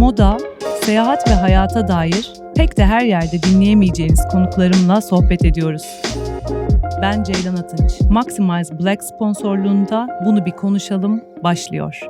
moda, seyahat ve hayata dair pek de her yerde dinleyemeyeceğiniz konuklarımla sohbet ediyoruz. Ben Ceylan Atınç. Maximize Black sponsorluğunda Bunu Bir Konuşalım başlıyor.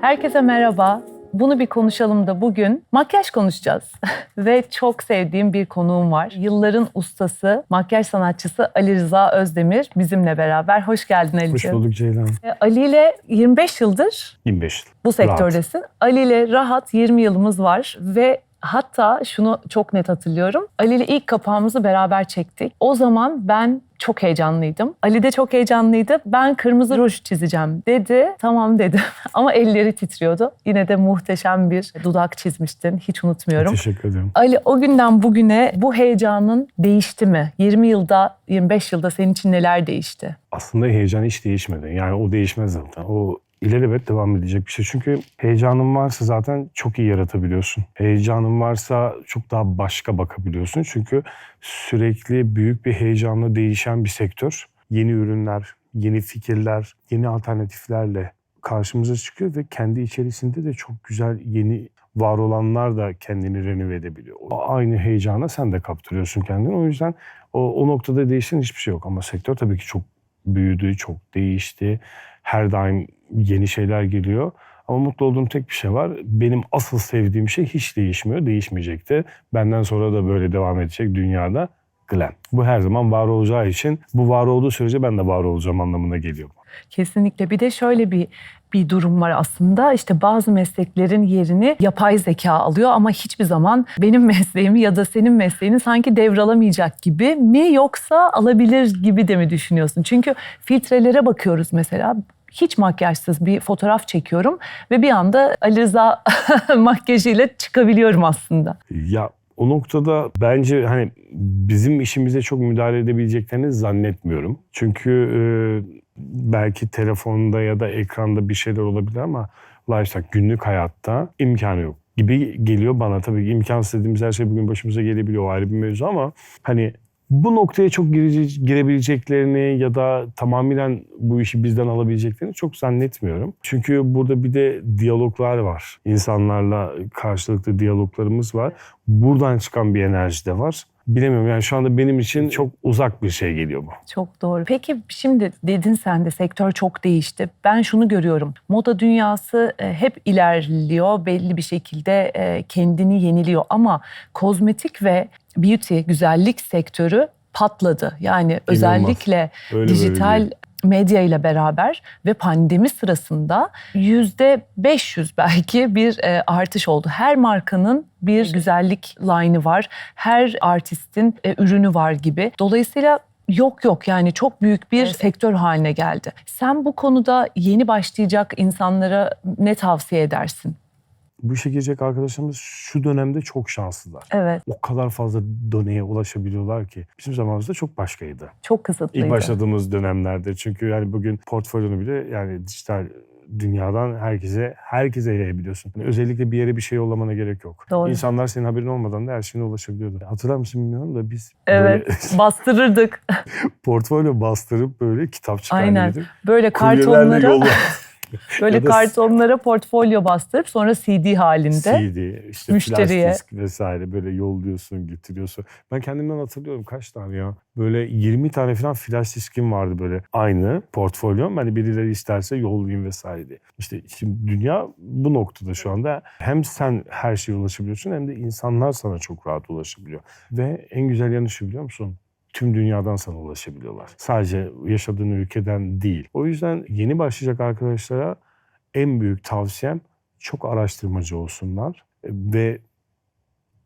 Herkese merhaba. Bunu bir konuşalım da bugün makyaj konuşacağız. Ve çok sevdiğim bir konuğum var. Yılların ustası, makyaj sanatçısı Ali Rıza Özdemir bizimle beraber. Hoş geldin Hoş Ali'ciğim. bulduk Ceylan. E, Ali ile 25 yıldır 25 yıl. bu sektördesin. Ali ile rahat 20 yılımız var ve hatta şunu çok net hatırlıyorum. Ali ile ilk kapağımızı beraber çektik. O zaman ben çok heyecanlıydım. Ali de çok heyecanlıydı. Ben kırmızı ruj çizeceğim dedi. Tamam dedim. Ama elleri titriyordu. Yine de muhteşem bir dudak çizmiştin. Hiç unutmuyorum. Teşekkür ederim. Ali o günden bugüne bu heyecanın değişti mi? 20 yılda, 25 yılda senin için neler değişti? Aslında heyecan hiç değişmedi. Yani o değişmez zaten. O ilelebet devam edecek bir şey. Çünkü heyecanın varsa zaten çok iyi yaratabiliyorsun. Heyecanın varsa çok daha başka bakabiliyorsun. Çünkü sürekli büyük bir heyecanla değişen bir sektör. Yeni ürünler, yeni fikirler, yeni alternatiflerle karşımıza çıkıyor ve kendi içerisinde de çok güzel yeni var olanlar da kendini renove edebiliyor. Aynı heyecana sen de kaptırıyorsun kendini. O yüzden o, o noktada değişen hiçbir şey yok. Ama sektör tabii ki çok büyüdü, çok değişti. Her daim yeni şeyler geliyor. Ama mutlu olduğum tek bir şey var. Benim asıl sevdiğim şey hiç değişmiyor, değişmeyecek de. Benden sonra da böyle devam edecek dünyada glam. Bu her zaman var olacağı için bu var olduğu sürece ben de var olacağım anlamına geliyor. Kesinlikle. Bir de şöyle bir bir durum var aslında. İşte bazı mesleklerin yerini yapay zeka alıyor ama hiçbir zaman benim mesleğimi ya da senin mesleğini sanki devralamayacak gibi mi yoksa alabilir gibi de mi düşünüyorsun? Çünkü filtrelere bakıyoruz mesela. Hiç makyajsız bir fotoğraf çekiyorum ve bir anda Ali Rıza makyajıyla çıkabiliyorum aslında. Ya o noktada bence hani bizim işimize çok müdahale edebileceklerini zannetmiyorum. Çünkü e, belki telefonda ya da ekranda bir şeyler olabilir ama lifestyle günlük hayatta imkanı yok gibi geliyor bana. Tabii ki imkansız dediğimiz her şey bugün başımıza gelebiliyor o ayrı bir mevzu ama hani bu noktaya çok girebileceklerini ya da tamamen bu işi bizden alabileceklerini çok zannetmiyorum. Çünkü burada bir de diyaloglar var. İnsanlarla karşılıklı diyaloglarımız var. Buradan çıkan bir enerji de var. Bilemiyorum yani şu anda benim için çok uzak bir şey geliyor bu. Çok doğru. Peki şimdi dedin sen de sektör çok değişti. Ben şunu görüyorum. Moda dünyası e, hep ilerliyor. Belli bir şekilde e, kendini yeniliyor. Ama kozmetik ve beauty, güzellik sektörü patladı. Yani özellikle Öyle dijital. Medya ile beraber ve pandemi sırasında yüzde 500 belki bir e, artış oldu. Her markanın bir güzellik line'ı var. Her artistin e, ürünü var gibi. Dolayısıyla yok yok yani çok büyük bir sektör haline geldi. Sen bu konuda yeni başlayacak insanlara ne tavsiye edersin? Bu işe girecek arkadaşlarımız şu dönemde çok şanslılar. Evet, O kadar fazla doneye ulaşabiliyorlar ki. Bizim zamanımızda çok başkaydı. çok kısıtlıydı. İlk başladığımız dönemlerde. Çünkü yani bugün portfolyonu bile yani dijital dünyadan herkese herkese yayabiliyorsun. Yani özellikle bir yere bir şey yollamana gerek yok. Doğru. İnsanlar senin haberin olmadan da her şeyine ulaşabiliyordu. Hatırlar mısın bilmiyorum da biz Evet, böyle bastırırdık. portfolyo bastırıp böyle kitap Aynen. çıkardık. Böyle kartonlara. böyle kartonlara portfolyo bastırıp sonra CD halinde. CD, işte müşteriye. flash disk vesaire böyle yolluyorsun, getiriyorsun. Ben kendimden hatırlıyorum kaç tane ya. Böyle 20 tane falan flash diskim vardı böyle aynı portfolyom. Hani birileri isterse yollayayım vesaire diye. İşte şimdi dünya bu noktada şu anda. Hem sen her şeye ulaşabiliyorsun hem de insanlar sana çok rahat ulaşabiliyor. Ve en güzel yanı şu biliyor musun? Tüm dünyadan sana ulaşabiliyorlar. Sadece yaşadığın ülkeden değil. O yüzden yeni başlayacak arkadaşlara en büyük tavsiyem çok araştırmacı olsunlar ve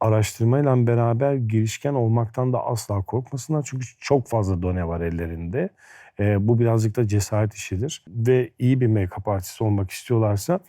araştırmayla beraber girişken olmaktan da asla korkmasınlar. Çünkü çok fazla done var ellerinde. Ee, bu birazcık da cesaret işidir. Ve iyi bir make-up artisti olmak istiyorlarsa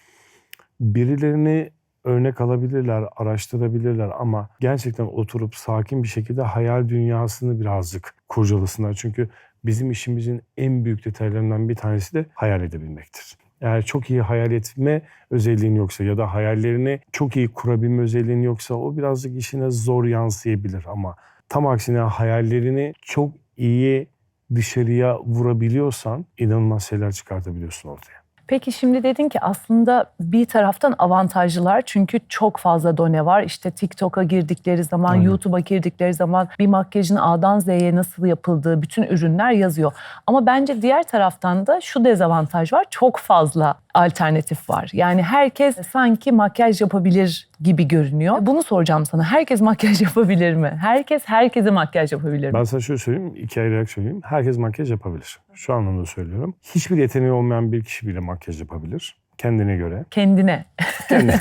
birilerini örnek alabilirler, araştırabilirler ama gerçekten oturup sakin bir şekilde hayal dünyasını birazcık kurcalasınlar. Çünkü bizim işimizin en büyük detaylarından bir tanesi de hayal edebilmektir. Eğer çok iyi hayal etme özelliğin yoksa ya da hayallerini çok iyi kurabilme özelliğin yoksa o birazcık işine zor yansıyabilir ama tam aksine hayallerini çok iyi dışarıya vurabiliyorsan inanılmaz şeyler çıkartabiliyorsun ortaya. Peki şimdi dedin ki aslında bir taraftan avantajlılar çünkü çok fazla done var. İşte TikTok'a girdikleri zaman, Aynen. YouTube'a girdikleri zaman bir makyajın A'dan Z'ye nasıl yapıldığı bütün ürünler yazıyor. Ama bence diğer taraftan da şu dezavantaj var. Çok fazla alternatif var. Yani herkes sanki makyaj yapabilir gibi görünüyor. Bunu soracağım sana. Herkes makyaj yapabilir mi? Herkes herkese makyaj yapabilir mi? Ben sana şöyle söyleyeyim, iki ayırarak söyleyeyim. Herkes makyaj yapabilir. Şu anlamda söylüyorum. Hiçbir yeteneği olmayan bir kişi bile makyaj yapabilir. Kendine göre. Kendine. Kendine.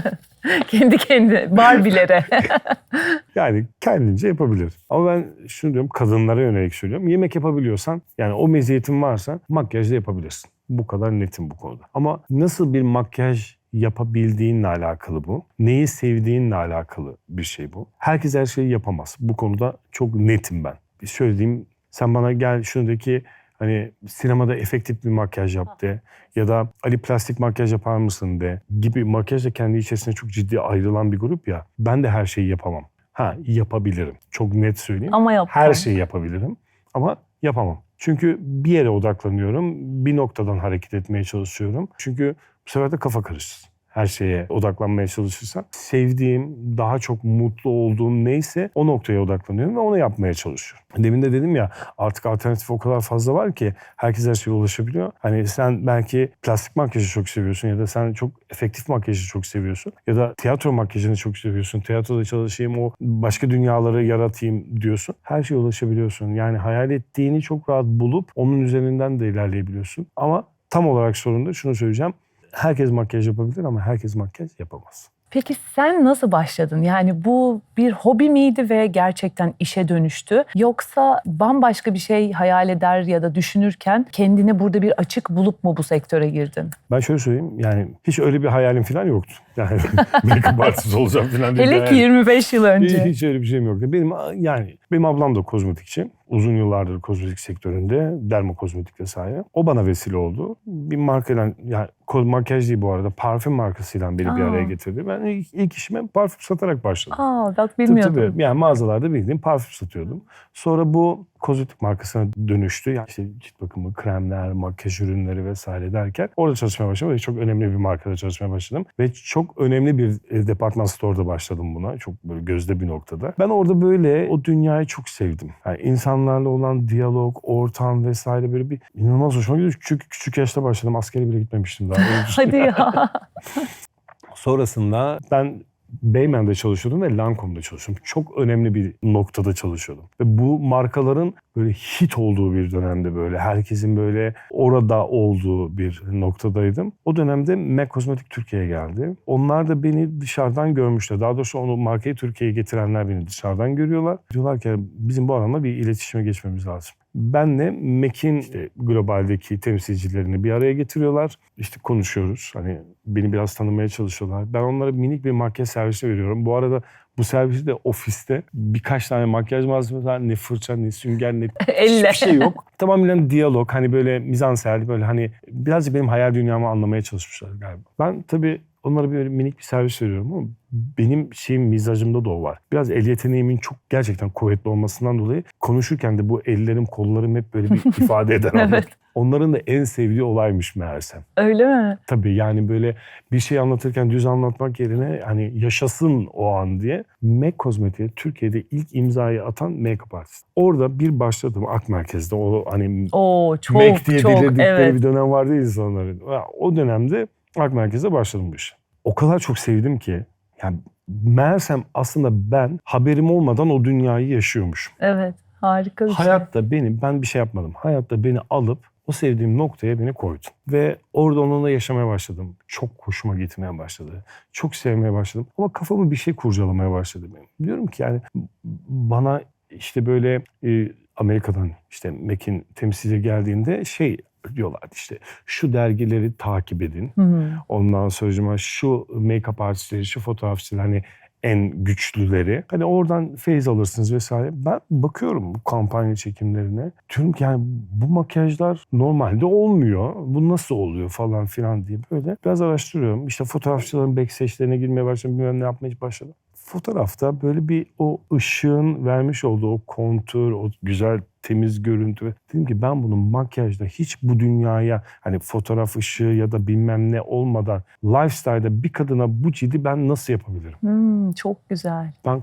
Kendi kendine. Barbilere. Yani kendince yapabilir. Ama ben şunu diyorum kadınlara yönelik söylüyorum. Yemek yapabiliyorsan yani o meziyetin varsa makyaj da yapabilirsin. Bu kadar netim bu konuda. Ama nasıl bir makyaj yapabildiğinle alakalı bu. Neyi sevdiğinle alakalı bir şey bu. Herkes her şeyi yapamaz. Bu konuda çok netim ben. Bir söylediğim sen bana gel şuradaki hani sinemada efektif bir makyaj yap de ya da Ali plastik makyaj yapar mısın de gibi makyaj da kendi içerisinde çok ciddi ayrılan bir grup ya. Ben de her şeyi yapamam. Ha yapabilirim. Çok net söyleyeyim. Ama yap. Her şeyi yapabilirim ama yapamam. Çünkü bir yere odaklanıyorum. Bir noktadan hareket etmeye çalışıyorum. Çünkü bu sefer de kafa karışır. Her şeye odaklanmaya çalışırsam sevdiğim, daha çok mutlu olduğum neyse o noktaya odaklanıyorum ve onu yapmaya çalışıyorum. Demin de dedim ya artık alternatif o kadar fazla var ki herkes her şeye ulaşabiliyor. Hani sen belki plastik makyajı çok seviyorsun ya da sen çok efektif makyajı çok seviyorsun ya da tiyatro makyajını çok seviyorsun. Tiyatroda çalışayım o başka dünyaları yaratayım diyorsun. Her şeye ulaşabiliyorsun. Yani hayal ettiğini çok rahat bulup onun üzerinden de ilerleyebiliyorsun. Ama tam olarak sorun da şunu söyleyeceğim. Herkes makyaj yapabilir ama herkes makyaj yapamaz. Peki sen nasıl başladın? Yani bu bir hobi miydi ve gerçekten işe dönüştü? Yoksa bambaşka bir şey hayal eder ya da düşünürken kendine burada bir açık bulup mu bu sektöre girdin? Ben şöyle söyleyeyim yani hiç öyle bir hayalim falan yoktu. Yani make-up artist olacağım falan diye. bir Hele ki hayalim- 25 yıl önce. Hiç öyle bir şeyim yoktu. Benim yani benim ablam da kozmetikçi. Uzun yıllardır kozmetik sektöründe dermo kozmetik vesaire. O bana vesile oldu. Bir markayla yani makyaj değil bu arada parfüm markasıyla beni bir Aa. araya getirdi. Ben ilk, ilk işime parfüm satarak başladım. Aa bak Tabii, bilmiyordum. tabii. Yani mağazalarda bildiğim parfüm satıyordum. Sonra bu kozmetik markasına dönüştü. Yani işte cilt bakımı, kremler, makyaj ürünleri vesaire derken orada çalışmaya başladım. Ve çok önemli bir markada çalışmaya başladım. Ve çok önemli bir e, departman store'da başladım buna. Çok böyle gözde bir noktada. Ben orada böyle o dünyayı çok sevdim. Yani insanlarla olan diyalog, ortam vesaire böyle bir inanılmaz hoşuma gidiyor. Küçük, küçük yaşta başladım. Askere bile gitmemiştim daha. Hadi ya. Sonrasında ben Beymen'de çalışıyordum ve Lancome'da çalışıyordum. Çok önemli bir noktada çalışıyordum. Ve bu markaların böyle hit olduğu bir dönemde böyle herkesin böyle orada olduğu bir noktadaydım. O dönemde MAC Kozmetik Türkiye'ye geldi. Onlar da beni dışarıdan görmüşler. Daha doğrusu onu markayı Türkiye'ye getirenler beni dışarıdan görüyorlar. Diyorlar ki bizim bu adamla bir iletişime geçmemiz lazım. Benle MEK'in işte globaldeki temsilcilerini bir araya getiriyorlar. İşte konuşuyoruz. Hani beni biraz tanımaya çalışıyorlar. Ben onlara minik bir makyaj servisi veriyorum. Bu arada bu servisi de ofiste birkaç tane makyaj malzemesi var. Ne fırça, ne sünger, ne hiçbir şey yok. Tamamen diyalog. Hani böyle mizansel böyle hani birazcık benim hayal dünyamı anlamaya çalışmışlar galiba. Ben tabii onlara bir minik bir servis veriyorum ama benim şeyim mizacımda da o var. Biraz el yeteneğimin çok gerçekten kuvvetli olmasından dolayı konuşurken de bu ellerim kollarım hep böyle bir ifade eden anlar. Evet. Onların da en sevdiği olaymış meğersem. Öyle mi? Tabii yani böyle bir şey anlatırken düz anlatmak yerine hani yaşasın o an diye MAC Kozmetik'e Türkiye'de ilk imzayı atan make-up artist. Orada bir başladım Ak Merkez'de. O hani Oo çok Mac diye çok delirdikleri evet. bir dönem vardı insanların. O dönemde Ak Merkez'de başladım bu işe. O kadar çok sevdim ki yani meğersem aslında ben haberim olmadan o dünyayı yaşıyormuşum. Evet harika bir şey. Hayatta beni, ben bir şey yapmadım. Hayatta beni alıp o sevdiğim noktaya beni koydu. Ve orada onunla yaşamaya başladım. Çok hoşuma gitmeye başladı. Çok sevmeye başladım. Ama kafamı bir şey kurcalamaya başladı benim. Diyorum ki yani bana işte böyle e, Amerika'dan işte Mac'in temsilci geldiğinde şey diyorlardı işte şu dergileri takip edin. Hı hı. Ondan sonra şu make-up artistleri, şu fotoğrafçılar hani en güçlüleri. Hani oradan feyiz alırsınız vesaire. Ben bakıyorum bu kampanya çekimlerine. Diyorum ki yani bu makyajlar normalde olmuyor. Bu nasıl oluyor falan filan diye böyle biraz araştırıyorum. İşte fotoğrafçıların backstage'lerine girmeye başladım. Bilmem ne yapmaya başladım. Fotoğrafta böyle bir o ışığın vermiş olduğu o kontur, o güzel temiz görüntü. Dedim ki ben bunu makyajda hiç bu dünyaya hani fotoğraf ışığı ya da bilmem ne olmadan lifestyle'da bir kadına bu cildi ben nasıl yapabilirim? Hmm, çok güzel. Ben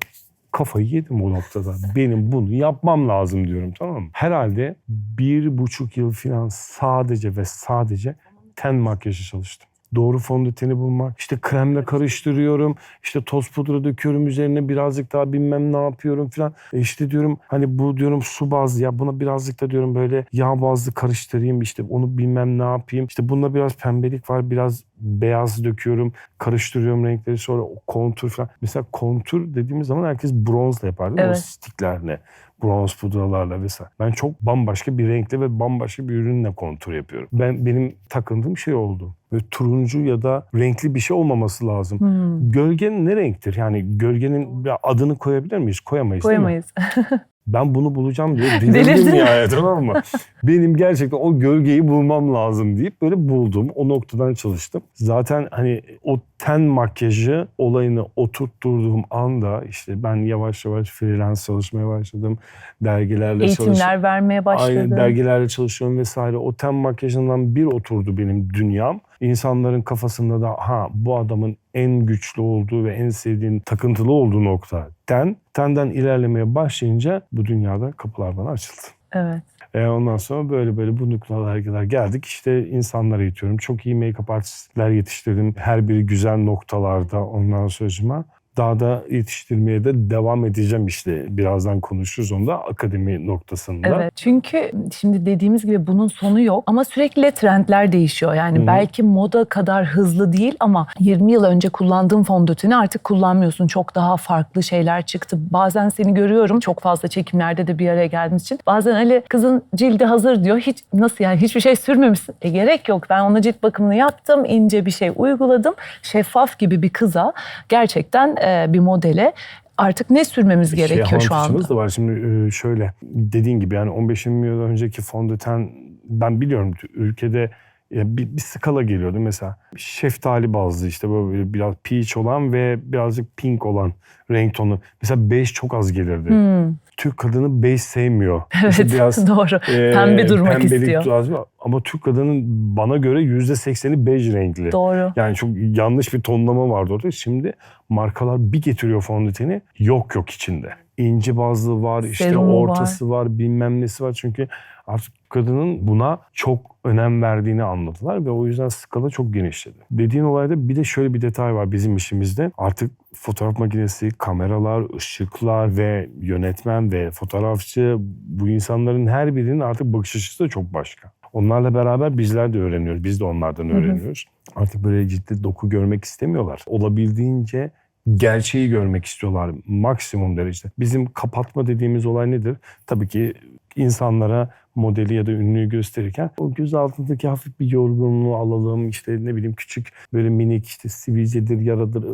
kafayı yedim o noktada. Benim bunu yapmam lazım diyorum tamam mı? Herhalde bir buçuk yıl falan sadece ve sadece ten makyajı çalıştım. Doğru fondöteni bulmak, işte kremle karıştırıyorum, işte toz pudra döküyorum üzerine birazcık daha bilmem ne yapıyorum falan. E işte diyorum hani bu diyorum su bazlı ya buna birazcık da diyorum böyle yağ bazlı karıştırayım işte onu bilmem ne yapayım. İşte bunda biraz pembelik var biraz beyaz döküyorum, karıştırıyorum renkleri sonra o kontur falan. Mesela kontur dediğimiz zaman herkes bronzla yapar değil mi? O Evet. stiklerle, bronz pudralarla vesaire. Ben çok bambaşka bir renkle ve bambaşka bir ürünle kontur yapıyorum. Ben benim takındığım şey oldu. Böyle turuncu ya da renkli bir şey olmaması lazım. Hmm, Gölgenin ne renktir? Yani gölgenin adını koyabilir miyiz? Koyamayız değil mi? Ben bunu bulacağım diye delirdim yani tamam mı? Benim gerçekten o gölgeyi bulmam lazım deyip böyle buldum. O noktadan çalıştım. Zaten hani o ten makyajı olayını oturtturduğum anda işte ben yavaş yavaş freelance çalışmaya başladım. Dergilerle çalıştım. Eğitimler vermeye başladı. Aynen dergilerle çalışıyorum vesaire. O ten makyajından bir oturdu benim dünyam. İnsanların kafasında da ha bu adamın en güçlü olduğu ve en sevdiğin takıntılı olduğu nokta ten. Tenden ilerlemeye başlayınca bu dünyada kapılar bana açıldı. Evet. E ondan sonra böyle böyle bu noktalara kadar geldik. İşte insanları eğitiyorum. Çok iyi make-up artistler yetiştirdim. Her biri güzel noktalarda ondan sonra daha da yetiştirmeye de devam edeceğim işte. Birazdan konuşuruz onu da akademi noktasında. Evet. Çünkü şimdi dediğimiz gibi bunun sonu yok ama sürekli trendler değişiyor. Yani Hı hı. belki moda kadar hızlı değil ama 20 yıl önce kullandığın fondöteni artık kullanmıyorsun. Çok daha farklı şeyler çıktı. Bazen seni görüyorum çok fazla çekimlerde de bir araya geldiğimiz için. Bazen Ali kızın cildi hazır diyor. Hiç nasıl yani hiçbir şey sürmemişsin. E gerek yok. Ben ona cilt bakımını yaptım. ince bir şey uyguladım. Şeffaf gibi bir kıza gerçekten e, bir modele artık ne sürmemiz gerekiyor şey, şu anda? da var. Şimdi e, şöyle dediğin gibi yani 15-20 yıl önceki fondöten ben biliyorum ülkede ya bir, bir skala geliyordu mesela. Şeftali bazlı işte böyle biraz peach olan ve birazcık pink olan renk tonu. Mesela beige çok az gelirdi. Hmm, Türk kadını beige sevmiyor. evet İşte biraz doğru. e, Pembe durmak pembelik istiyor. lazım. Ama Türk kadının bana göre %80'i beige renkli. Doğru. Yani çok yanlış bir tonlama vardı orada. Şimdi markalar bir getiriyor fondöteni yok yok içinde. İnci bazlı var, işte Serumu ortası var. bilmem nesi var. Çünkü artık kadının buna çok önem verdiğini anladılar ve o yüzden skala çok genişledi. Dediğin olayda bir de şöyle bir detay var bizim işimizde. Artık fotoğraf makinesi, kameralar, ışıklar ve yönetmen ve fotoğrafçı bu insanların her birinin artık bakış açısı da çok başka. Onlarla beraber bizler de öğreniyoruz. Biz de onlardan hı. öğreniyoruz. Artık böyle ciddi doku görmek istemiyorlar. Olabildiğince gerçeği görmek istiyorlar maksimum derecede. Bizim kapatma dediğimiz olay nedir? Tabii ki insanlara modeli ya da ünlüyü gösterirken o göz altındaki hafif bir yorgunluğu alalım işte ne bileyim küçük böyle minik işte sivilcedir yaradır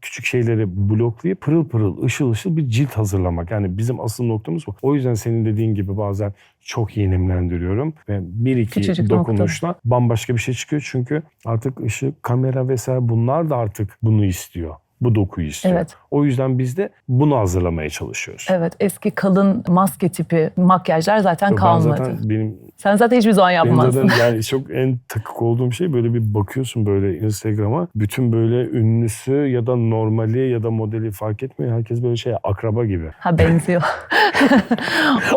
küçük şeyleri bloklayıp pırıl pırıl ışıl ışıl bir cilt hazırlamak. Yani bizim asıl noktamız bu. O yüzden senin dediğin gibi bazen çok iyi nemlendiriyorum ve bir iki Küçücük nokta. dokunuşla bambaşka bir şey çıkıyor. Çünkü artık ışık, kamera vesaire bunlar da artık bunu istiyor. Bu dokuyu istiyor. Evet. O yüzden biz de bunu hazırlamaya çalışıyoruz. Evet eski kalın maske tipi makyajlar zaten Ben kalmadı. zaten benim Sen zaten hiçbir zaman Benim zaten yani çok en takık olduğum şey böyle bir bakıyorsun böyle Instagram'a. Bütün böyle ünlüsü ya da normali ya da modeli fark etmiyor. Herkes böyle şey akraba gibi. Ha benziyor.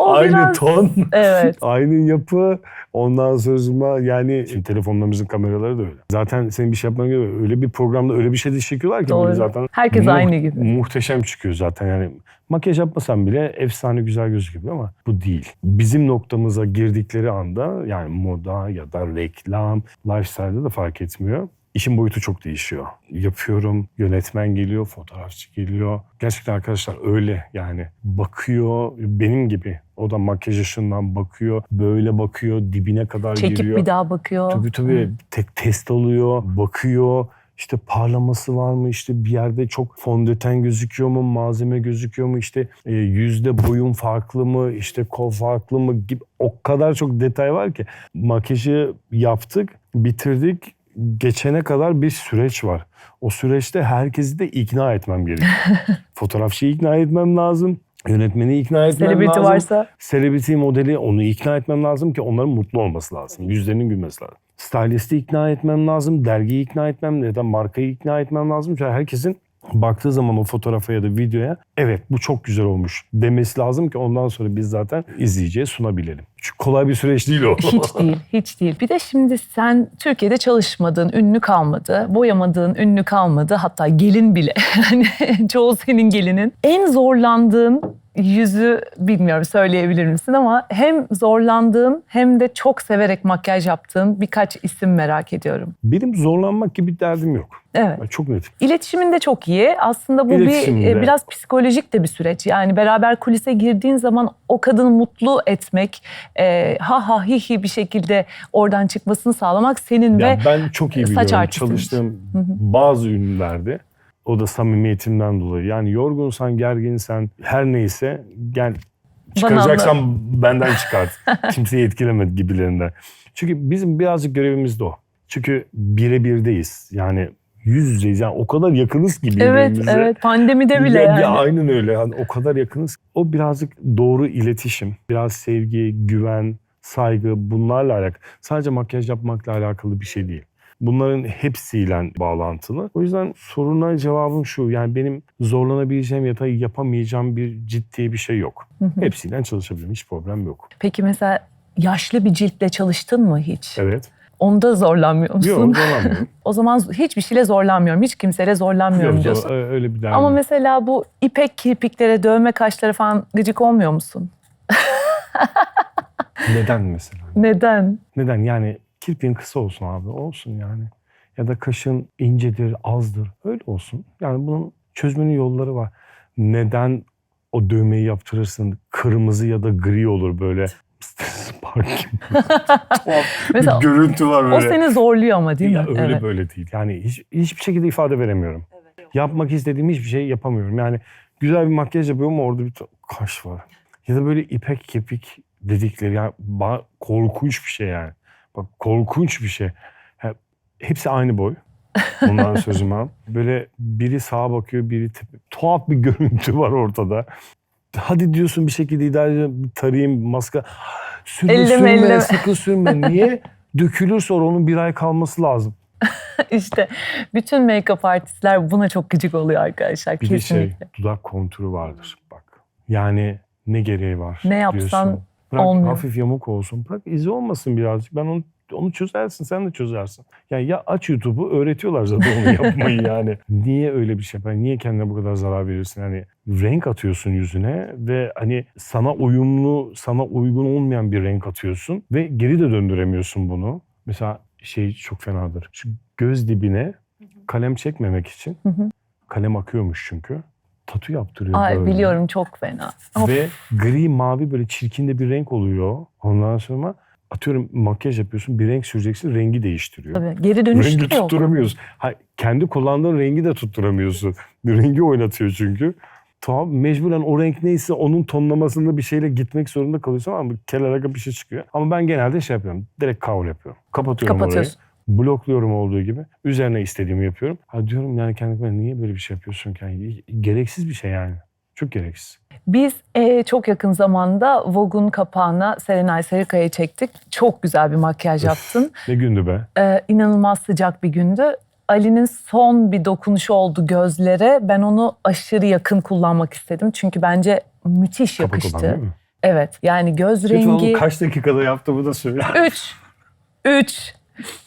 Aynı biraz... ton, Evet. aynı yapı. Ondan sonra yani şimdi telefonlarımızın kameraları da öyle. Zaten senin bir şey yapman gerekiyor. Öyle bir programda öyle bir şey de çekiyorlar ki Doğru. böyle zaten Herkes muht- aynı gibi. Muhteşem çıkıyor zaten yani. Makyaj yapmasan bile efsane güzel gözüküyor ama bu değil. Bizim noktamıza girdikleri anda yani moda ya da reklam, lifestyle'da da fark etmiyor. İşin boyutu çok değişiyor. Yapıyorum, yönetmen geliyor, fotoğrafçı geliyor. Gerçekten arkadaşlar öyle yani bakıyor benim gibi. O da makyaj ışığından bakıyor, böyle bakıyor, dibine kadar Çekip giriyor. bir daha bakıyor. Tabii tabii. Tek test alıyor, bakıyor. İşte parlaması var mı? İşte bir yerde çok fondöten gözüküyor mu? Malzeme gözüküyor mu? İşte e, yüzde boyun farklı mı? İşte kol farklı mı? Gibi o kadar çok detay var ki. Makyajı yaptık, bitirdik. geçene kadar bir süreç var. O süreçte herkesi de ikna etmem gerekiyor. Fotoğrafçıyı ikna etmem lazım. Yönetmeni ikna etmem Celebrity lazım. varsa Celebrity modeli onu ikna etmem lazım ki onların mutlu olması lazım. Yüzlerinin gülmesi lazım. Stylisti ikna etmem lazım. Dergiyi ikna etmem ya da markayı ikna etmem lazım. Çünkü herkesin baktığı zaman o fotoğrafa ya da videoya evet bu çok güzel olmuş demesi lazım ki ondan sonra biz zaten izleyiciye sunabilelim. Çünkü kolay bir süreç değil o. hiç değil, hiç değil. Bir de şimdi sen Türkiye'de çalışmadın, ünlü kalmadı, boyamadığın ünlü kalmadı. Hatta gelin bile. Hani çoğu senin gelinin. En zorlandığın yüzü bilmiyorum söyleyebilir misin ama hem zorlandığın hem de çok severek makyaj yaptığın birkaç isim merak ediyorum. Benim zorlanmak gibi bir derdim yok. Evet. Ben çok netim. İletişimin de çok iyi. Aslında bu bir e, biraz psikolojik de bir süreç. Yani beraber kulise girdiğin zaman o kadını mutlu etmek, e, ha ha hi hi bir şekilde oradan çıkmasını sağlamak senin Ya ve ben çok iyi saç biliyorum artistiymiş. çalıştığım bazı ünlülerde o da samimiyetimden dolayı. Yani yorgunsan, gerginsen her neyse gel çıkaracaksan benden çıkart. Kimseyi etkilemedi gibilerinden. Çünkü bizim birazcık görevimiz de o. Çünkü birebirdeyiz. Yani yüz yüzeyiz. Yani o kadar yakınız ki evet evet pandemide bile Ya- yani. ya aynen öyle. Yani o kadar yakınız. O birazcık doğru iletişim, biraz sevgi, güven, saygı bunlarla alakalı. Sadece makyaj yapmakla alakalı bir şey değil. Bunların hepsiyle bağlantılı. O yüzden soruna cevabım şu. Yani benim zorlanabileceğim ya da yapamayacağım bir ciddi bir şey yok. Hı hı. Hepsiyle çalışabilirim. Hiç problem yok. Peki mesela yaşlı bir ciltle çalıştın mı hiç? Evet. Onda zorlanmıyor musun? Yok zorlanmıyorum. O zaman hiçbir şeyle zorlanmıyorum. Hiç kimseyle zorlanmıyorum Yok, diyorsun. zor- öyle bir derdim. Ama mesela bu ipek kirpiklere, dövme kaşlara falan gıcık olmuyor musun? Neden mesela? Neden? Neden? Yani kirpiğin kısa olsun abi. Olsun yani. Ya da kaşın incedir, azdır. Öyle olsun. Yani bunun çözmenin yolları var. Neden o dövmeyi yaptırırsın? Kırmızı ya da gri olur böyle. Spark gibi. Tuhaf Mesela bir görüntü var böyle. o seni zorluyor ama değil mi? Ya öyle Evet. böyle değil. Yani hiç, hiçbir şekilde ifade veremiyorum. Yapmak istediğim hiçbir şey yapamıyorum. Yani güzel bir makyaj yapıyorum ama orada bir kaş var. Ya da böyle ipek kepik dedikleri yani korkunç bir şey yani. Bak korkunç bir şey. Hepsi aynı boy. Ondan sözüm al. Böyle biri sağa bakıyor, biri tepe. Tuhaf bir görüntü var ortada. Hadi diyorsun bir şekilde idare edeceğim, tarayayım, maska. Sürme, Elleme, sürme, elleme. sıkı sürme. Niye? Dökülür sonra onun bir ay kalması lazım. işte bütün make-up artistler buna çok gıcık oluyor arkadaşlar. Bir de şey, Kesinlikle. dudak kontürü vardır bak. Yani ne gereği var? Ne yapsan diyorsun. Bırak olmuyor. hafif yamuk olsun. Bırak izi olmasın birazcık. Ben onu onu çözersin, sen de çözersin. Yani ya aç YouTube'u öğretiyorlar zaten onu yapmayı yani. Niye öyle bir şey yapar? Niye kendine bu kadar zarar verirsin? Hani renk atıyorsun yüzüne ve hani sana uyumlu, sana uygun olmayan bir renk atıyorsun ve geri de döndüremiyorsun bunu. Mesela şey çok fenadır. Şu göz dibine kalem çekmemek için kalem akıyormuş çünkü. Tatu yaptırıyor Ay böyle. biliyorum çok fena. Of. Ve gri mavi böyle çirkin de bir renk oluyor. Ondan sonra atıyorum makyaj yapıyorsun bir renk süreceksin rengi değiştiriyor. Tabii, geri dönüşü rengi yok. tutturamıyorsun. Ha, kendi kullandığın rengi de tutturamıyorsun. rengi oynatıyor çünkü. Tamam mecburen o renk neyse onun tonlamasında bir şeyle gitmek zorunda kalıyorsun ama kenara bir şey çıkıyor. Ama ben genelde şey yapıyorum. Direkt cover yapıyorum. Kapatıyorum orayı. Blokluyorum olduğu gibi. Üzerine istediğimi yapıyorum. Ha diyorum yani kendime niye böyle bir şey yapıyorsun ki? Yani gereksiz bir şey yani. Çok gereksiz. Biz e, çok yakın zamanda Vogue'un kapağına Serenay Sarıkaya çektik. Çok güzel bir makyaj yaptın. Ne gündü be. E, inanılmaz sıcak bir gündü. Ali'nin son bir dokunuşu oldu gözlere. Ben onu aşırı yakın kullanmak istedim. Çünkü bence müthiş Kapak olan yakıştı. değil mi? Evet yani göz Lütfen rengi onu kaç dakikada yaptığımı da söyle. 3 3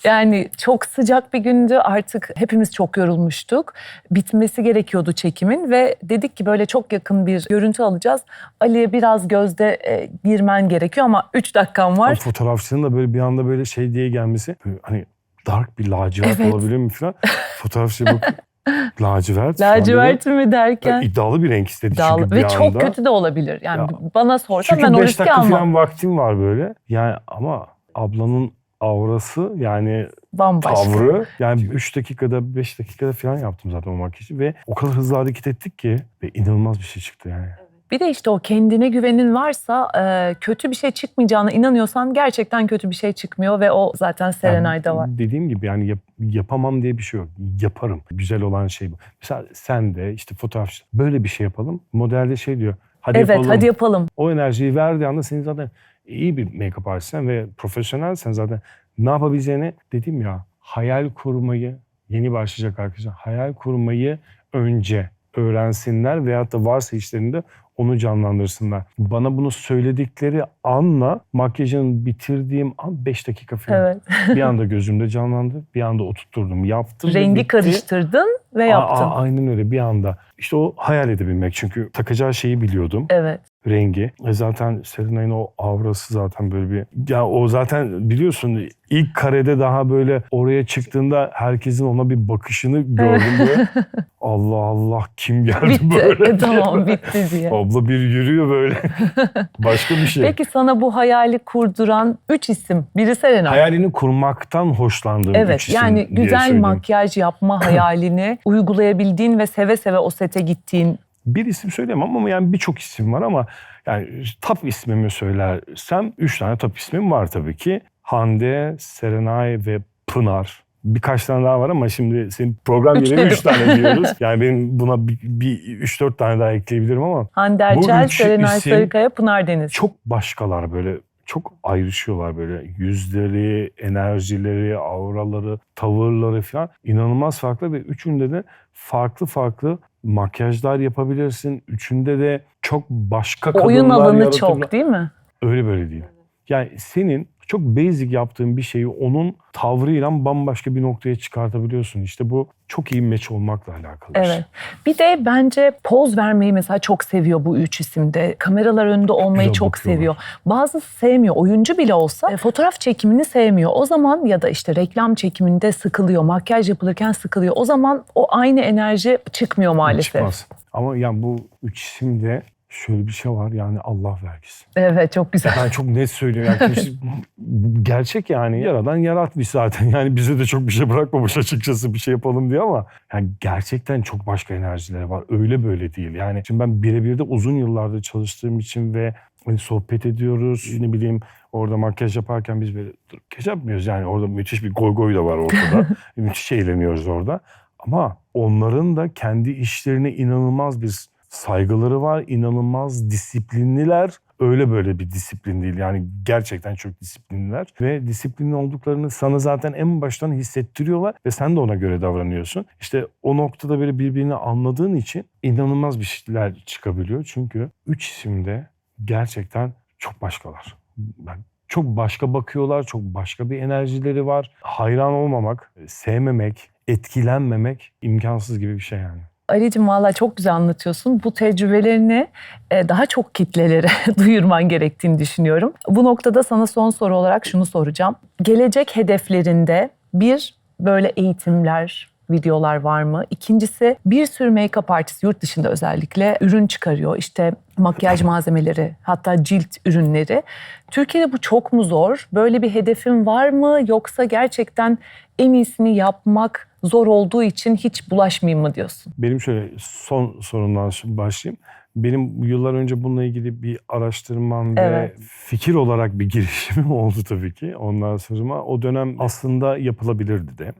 yani çok sıcak bir gündü artık hepimiz çok yorulmuştuk. Bitmesi gerekiyordu çekimin ve dedik ki böyle çok yakın bir görüntü alacağız. Ali'ye biraz gözde e, girmen gerekiyor ama 3 dakikan O var. fotoğrafçının da böyle bir anda böyle şey diye gelmesi. hani dark bir lacivert Evet. olabilir mi falan. Fotoğrafçı bak lacivert. Lacivert mi derken? İddialı bir renk istedi Dağlı- çünkü bir ve anda. çok kötü de olabilir. Yani Ya. bana sorsan Çünkü ben o 5 riski dakika almam. falan vaktim var böyle. Yani ama ablanın aurası yani Bambaşka. tavrı yani 3 dakikada 5 dakikada falan yaptım zaten o makyajı ve o kadar hızlı hareket ettik ki ve inanılmaz bir şey çıktı yani. Bir de işte o kendine güvenin varsa e, kötü bir şey çıkmayacağına inanıyorsan gerçekten kötü bir şey çıkmıyor ve o zaten Serenay'da Yani var. Dediğim gibi yani yap- yapamam diye bir şey yok. Yaparım. Güzel olan şey bu. Mesela sen de işte fotoğrafçı böyle bir şey yapalım. Modelde şey diyor. Hadi evet yapalım. hadi yapalım. O enerjiyi verdiği anda senin zaten iyi bir make-up artistsen ve profesyonelsen zaten ne yapabileceğini dedim ya hayal kurmayı yeni başlayacak arkadaşlar hayal kurmayı önce öğrensinler veyahut da varsa işlerinde onu canlandırsınlar. Bana bunu söyledikleri anla makyajını bitirdiğim an 5 dakika falan. Evet. bir anda gözümde canlandı. Bir anda oturtturdum. Yaptım. Rengi karıştırdın ve yaptın. a- aynen öyle bir anda. İşte o hayal edebilmek. Çünkü takacağı şeyi biliyordum Evet. rengi. E zaten Serenay'ın o aurası zaten böyle bir... Ya o zaten biliyorsun ilk karede daha böyle oraya çıktığında herkesin ona bir bakışını gördüm böyle. Allah Allah kim geldi Bitti. böyle? E, tamam bitti diye. Abla bir yürüyor böyle. Başka bir şey. Peki sana bu hayali kurduran üç isim. Biri Serenay. Hayalini kurmaktan hoşlandığım üç Evet isim yani diye güzel makyaj yapma hayalini uygulayabildiğin ve seve seve o sete gittiğin bir isim söyleyemem ama yani birçok isim var ama yani top ismimi söylersem üç tane top ismim var tabii ki. Hande, Serenay ve Pınar. Birkaç tane daha var ama şimdi senin program dedim. üç tane diyoruz. Yani benim buna bir, bir üç dört tane daha ekleyebilirim ama Hande Erçel, Serenay isim- Sarıkaya, Pınar Deniz. çok başkalar böyle çok ayrışıyorlar böyle yüzleri, enerjileri, auraları, tavırları falan inanılmaz farklı ve üçünde de farklı farklı makyajlar yapabilirsin. Üçünde de çok başka kadınlar Oyun alanı çok değil mi? Öyle böyle değil. Yani senin çok basic yaptığın bir şeyi onun tavrıyla bambaşka bir noktaya çıkartabiliyorsun. İşte bu çok iyi meç olmakla alakalı. şey. Evet. Bir de bence poz vermeyi mesela çok seviyor bu üç isimde. Kameralar önünde olmayı Güzel çok bakıyorlar. seviyor. Bazısı sevmiyor. Oyuncu bile olsa e, fotoğraf çekimini sevmiyor. O zaman ya da işte reklam çekiminde sıkılıyor. Makyaj yapılırken sıkılıyor. O zaman o aynı enerji çıkmıyor maalesef. Çıkmaz. Ama yani bu üç isimde şöyle bir şey var yani Allah vergisi. Evet çok güzel. Ben çok net söylüyorum. Yani kimse- gerçek yani. Yaradan yaratmış zaten. Yani bize de çok bir şey bırakmamış açıkçası bir şey yapalım diye ama yani gerçekten çok başka enerjileri var. Öyle böyle değil. Yani şimdi ben birebir de uzun yıllardır çalıştığım için ve hani sohbet ediyoruz. Ne bileyim orada makyaj yaparken biz böyle makyaj yapmıyoruz. Yani orada müthiş bir goy goy da var ortada. müthiş eğleniyoruz orada. Ama onların da kendi işlerine inanılmaz bir saygıları var. inanılmaz disiplinliler. Öyle böyle bir disiplin değil. Yani gerçekten çok disiplinliler. Ve disiplinli olduklarını sana zaten en baştan hissettiriyorlar. Ve sen de ona göre davranıyorsun. İşte o noktada böyle birbirini anladığın için inanılmaz bir şeyler çıkabiliyor. Çünkü üç isimde gerçekten çok başkalar. Ben çok başka bakıyorlar, çok başka bir enerjileri var. Hayran olmamak, sevmemek, etkilenmemek imkansız gibi bir şey yani. Ali'cim valla çok güzel anlatıyorsun. Bu tecrübelerini e, daha çok kitlelere duyurman gerektiğini düşünüyorum. Bu noktada sana son soru olarak şunu soracağım. Gelecek hedeflerinde bir böyle eğitimler, videolar var mı? İkincisi bir sürü make-up artist yurt dışında özellikle ürün çıkarıyor. İşte makyaj malzemeleri hatta cilt ürünleri. Türkiye'de bu çok mu zor? Böyle bir hedefin var mı? Yoksa gerçekten en iyisini yapmak zor olduğu için hiç bulaşmayayım mı diyorsun? Benim şöyle son sorumdan şimdi başlayayım. Benim yıllar önce bununla ilgili bir araştırmam ve Evet. fikir olarak bir girişimim oldu tabii ki. Ondan sonra o dönem aslında yapılabilirdi de.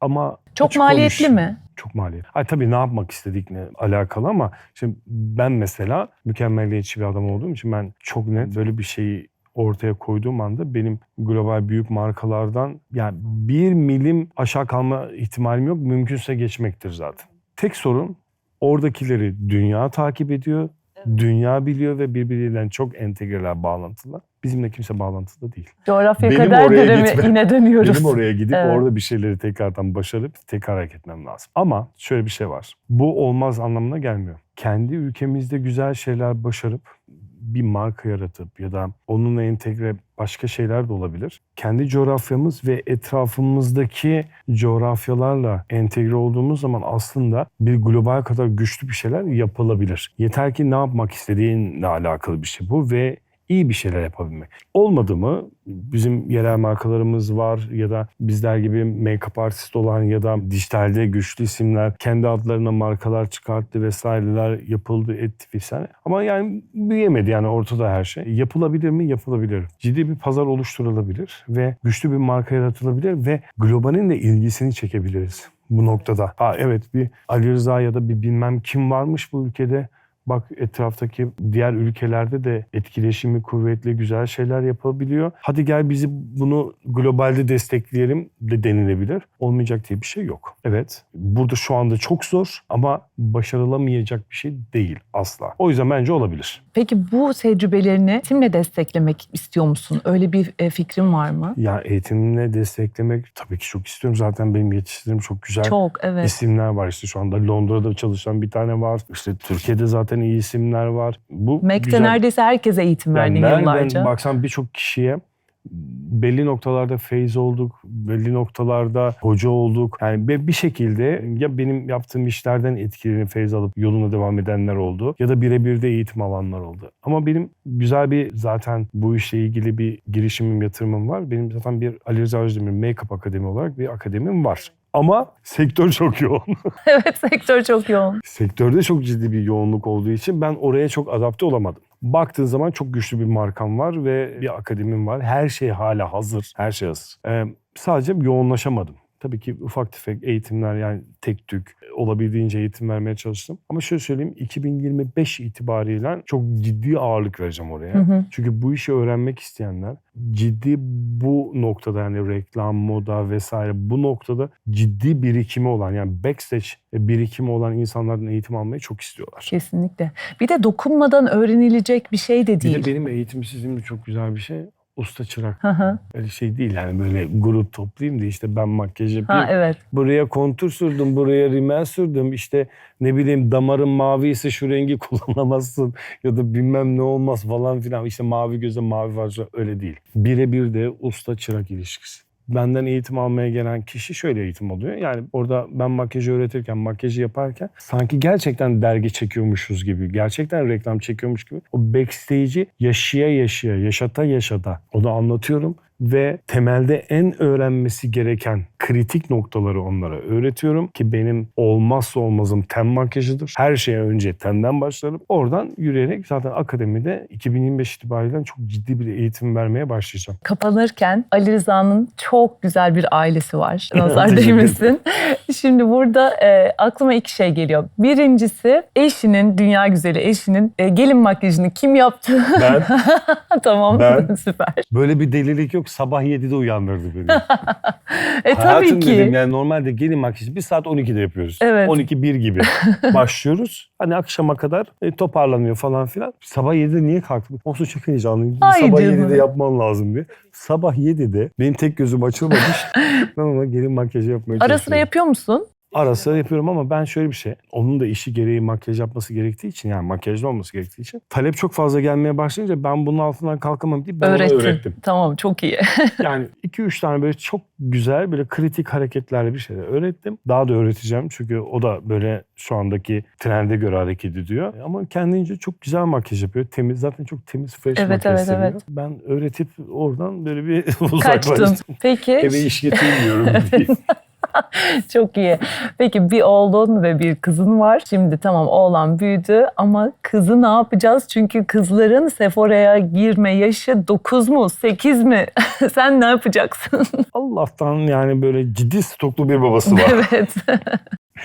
Ama Çok açık maliyetli konuş- mi? Çok maliyetli. Ay tabii ne yapmak istedikle alakalı ama şimdi ben mesela mükemmeliyetçi bir adam olduğum için ben çok net böyle bir şeyi ortaya koyduğum anda benim global büyük markalardan yani bir milim aşağı kalma ihtimalim yok. Mümkünse geçmektir zaten. Tek sorun oradakileri dünya takip ediyor. Dünya biliyor ve birbiriyle çok entegreler, bağlantılar. Bizimle kimse bağlantıda değil. Coğrafya Benim oraya dönemi gitme- yine dönüyoruz. Benim oraya gidip Evet. orada bir şeyleri tekrardan başarıp tekrar hareket etmem lazım. Ama şöyle bir şey var. Bu olmaz anlamına gelmiyor. Kendi ülkemizde güzel şeyler başarıp bir marka yaratıp ya da onunla entegre başka şeyler de olabilir. Kendi coğrafyamız ve etrafımızdaki coğrafyalarla entegre olduğumuz zaman aslında bir global kadar güçlü bir şeyler yapılabilir. Yeter ki ne yapmak istediğinle alakalı bir şey bu ve iyi bir şeyler yapabilmek. Olmadı mı bizim yerel markalarımız var ya da bizler gibi make-up artist olan ya da dijitalde güçlü isimler kendi adlarına markalar çıkarttı vesaireler yapıldı etti vesaire. Ama yani büyüyemedi yani ortada her şey. Yapılabilir mi? Yapılabilir. Ciddi bir pazar oluşturulabilir ve güçlü bir marka yaratılabilir ve globalin de ilgisini çekebiliriz bu noktada. Ha evet bir Ali Rıza ya da bir bilmem kim varmış bu ülkede. Bak etraftaki diğer ülkelerde de etkileşimi kuvvetli güzel şeyler yapabiliyor. Hadi gel bizi bunu globalde destekleyelim de denilebilir. Olmayacak diye bir şey yok. Evet burada şu anda çok zor ama başarılamayacak bir şey değil asla. O yüzden bence olabilir. Peki bu tecrübelerini timle desteklemek istiyor musun? Öyle bir e, fikrin var mı? Ya eğitimle desteklemek tabii ki çok istiyorum. Zaten benim yetiştirdiğim çok güzel Çok evet. isimler var. İşte şu anda Londra'da çalışan bir tane var. İşte Türkiye'de zaten iyi isimler var. Bu Mac'te güzel. neredeyse herkese eğitim Yani verdin nereden yıllarca. baksan birçok kişiye belli noktalarda feyz olduk, belli noktalarda hoca olduk. Yani bir şekilde ya benim yaptığım işlerden etkilenip feyz alıp yoluna devam edenler oldu ya da birebir de eğitim alanlar oldu. Ama benim güzel bir zaten bu işle ilgili bir girişimim, yatırımım var. Benim zaten bir Ali Rıza Özdemir Make-up Akademi olarak bir akademim var. Ama sektör çok yoğun. evet sektör çok yoğun. Sektörde çok ciddi bir yoğunluk olduğu için ben oraya çok adapte olamadım. Baktığın zaman çok güçlü bir markam var ve bir akademim var. Her şey hala hazır. Her şey hazır. Ee, sadece yoğunlaşamadım. Tabii ki ufak tefek eğitimler yani tek tük olabildiğince eğitim vermeye çalıştım. Ama şöyle söyleyeyim 2025 itibariyle çok ciddi ağırlık vereceğim oraya. Hı hı. Çünkü bu işi öğrenmek isteyenler ciddi bu noktada yani reklam, moda vesaire bu noktada ciddi birikimi olan yani backstage birikimi olan insanlardan eğitim almayı çok istiyorlar. Kesinlikle. Bir de dokunmadan öğrenilecek bir şey de Bir değil. de benim eğitimsizliğim de çok güzel bir şey. Usta çırak. Hı hı. Öyle şey değil yani böyle grup toplayayım da işte ben makyaj yapayım. ha evet. Buraya kontur sürdüm, buraya rimel sürdüm. İşte ne bileyim damarın mavi ise şu rengi kullanamazsın ya da bilmem ne olmaz falan filan. İşte mavi göze mavi varsa öyle değil. Birebir de usta çırak ilişkisi. Benden eğitim almaya gelen kişi şöyle eğitim alıyor. Yani orada ben makyajı öğretirken, makyajı yaparken sanki gerçekten dergi çekiyormuşuz gibi, gerçekten reklam çekiyormuş gibi o backstage'i yaşaya yaşaya, yaşata yaşata onu anlatıyorum ve temelde en öğrenmesi gereken kritik noktaları onlara öğretiyorum ki benim olmazsa olmazım ten makyajıdır. Her şeye önce tenden başlarım. Oradan yürüyerek zaten akademide 2025 itibariyle çok ciddi bir eğitim vermeye başlayacağım. Kapanırken Ali Rıza'nın çok güzel bir ailesi var. Nazar değmesin. Şimdi burada e, aklıma iki şey geliyor. Birincisi eşinin, dünya güzeli eşinin e, gelin makyajını kim yaptı? Ben tamam Ben- süper. böyle bir delilik yok sabah 7'de uyandırdı beni. E tabii Hayatım ki. dedim yani normalde gelin makyajı bir saat 12'de yapıyoruz. Evet. 12-1 gibi başlıyoruz. Hani akşama kadar e, toparlanıyor falan filan. Sabah 7'de niye kalktım? Olsun çok heyecanlıyım. Ay Sabah canım. 7'de yapman lazım diye. Sabah 7'de benim tek gözüm açılmamış. ben ama gelin makyajı yapmaya Ara sıra çalışıyorum. yapıyor musun? Ara sıra yapıyorum ama ben şöyle bir şey. Onun da işi gereği makyaj yapması gerektiği için yani makyajlı olması gerektiği için. Talep çok fazla gelmeye başlayınca ben bunun altından kalkamam deyip ben ona Öğrettin. öğrettim. Tamam çok iyi. Yani 2-3 tane böyle çok güzel böyle kritik hareketlerle bir şeyler öğrettim. Daha da öğreteceğim çünkü o da böyle şu andaki trende göre hareket ediyor. Ama kendince çok güzel makyaj yapıyor. Temiz zaten çok temiz fresh Evet, makyaj evet, seviyor. evet. Ben öğretip oradan böyle bir uzaklaştım. Peki Eve iş getirmiyorum diye. çok iyi. Peki bir oğlun ve bir kızın var. Şimdi tamam oğlan büyüdü ama kızı ne yapacağız? Çünkü kızların Sephora'ya girme yaşı 9 mu 8 mi? Sen ne yapacaksın? Allah'tan yani böyle ciddi stoklu bir babası var. evet.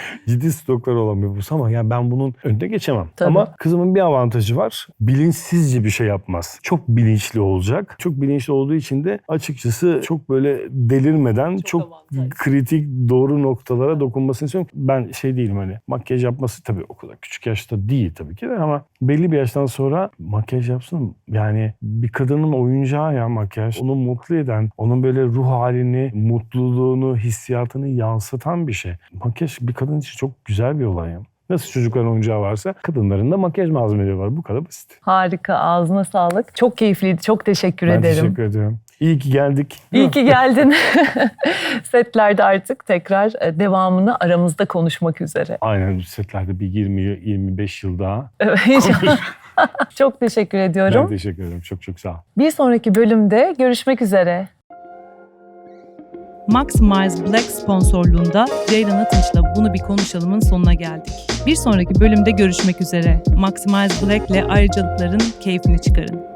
ciddi stokları olan bir babası ama yani ben bunun önüne geçemem. Tabii. Ama kızımın bir avantajı var. Bilinçsizce bir şey yapmaz. Çok bilinçli olacak. Çok bilinçli olduğu için de açıkçası çok böyle delirmeden çok, kritik doğru noktalara dokunmasını istiyorum. Ben şey değilim hani makyaj yapması tabii o kadar küçük yaşta değil tabii ki de ama belli bir yaştan sonra makyaj yapsın. Yani bir kadının oyuncağı ya makyaj. Onu mutlu eden, onun böyle ruh halini, mutluluğunu, hissiyatını yansıtan bir şey. Makyaj bir kadın için çok güzel bir olay. Nasıl çocukların oyuncağı varsa kadınların da makyaj malzemeleri var. Bu kadar basit. Harika ağzına sağlık. Çok keyifliydi. Çok teşekkür ben ederim. teşekkür ediyorum. İyi ki geldik. İyi ki geldin. Setlerde artık tekrar e, devamını aramızda konuşmak üzere. Aynen setlerde bir 20-25 yıl daha Evet, inşallah. Çok teşekkür Ben ediyorum. teşekkür ederim. Çok çok sağ ol. Bir sonraki bölümde görüşmek üzere. Maximize Black sponsorluğunda Ceylan Atınç'la bunu bir konuşalımın sonuna geldik. Bir sonraki bölümde görüşmek üzere. Maximize Black ile ayrıcalıkların keyfini çıkarın.